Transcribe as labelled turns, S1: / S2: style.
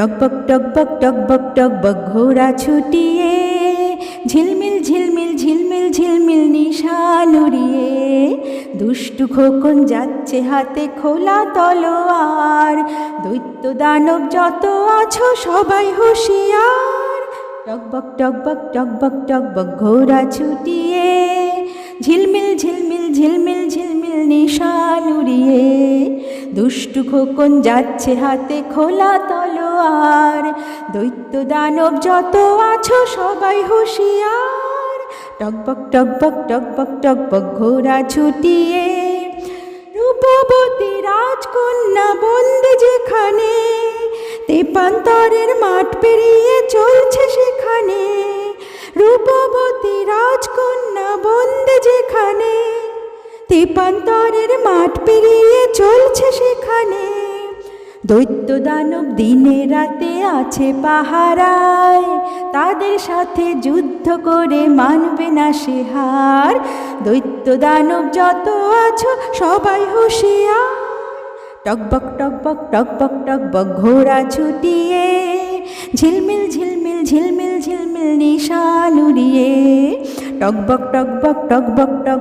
S1: টকবক টকবক টকবক টকবক ঘোড়া ছুটিয়ে, ঝিলমিল ঝিলমিল ঝিলমিল ঝিলমিল নিশান উড়িয়ে দুষ্টু খোকন যাচ্ছে হাতে খোলা তলোয়ার, দৈত্য দানব যত আছো সবাই হুঁশিয়ার। টকবক টকবক টকবক টকবক ঘোড়া ছুটিয়ে, ঝিলমিল ঝিলমিল ঝিলমিল ঝিলমিল নিশান উড়িয়ে দুষ্টু খোকন যাচ্ছে হাতে খোলা তলোয়ার। দৈত্য দানব যত আছো সবাই হুঁশিয়ার। টকবক টকবক টকবক টকবক ঘোড়া ছুটিয়ে। রূপবতী রাজকন্যা বন্দি যেখানে তেপান্তরের মাঠ পেরিয়ে চলছে সেখানে। রূপবতী রাজকন্যা বন্দি যেখানে তেপান্তরের মাঠ পেরিয়ে চলছে সেখানে। দৈত্য দানব দিনে রাতে আছে পাহারায়, তাদের সাথে যুদ্ধ করে মানবে না সে হার। দৈত্য দানব যত আছো সবাই হুঁশিয়ার। টকবক টকবক টকবক টকবক ঘোড়া ছুটিয়ে, ঝিলমিল ঝিলমিল ঝিলমিল ঝিলমিল নিশান উড়িয়ে। টকবক টকবক টকবক টকবক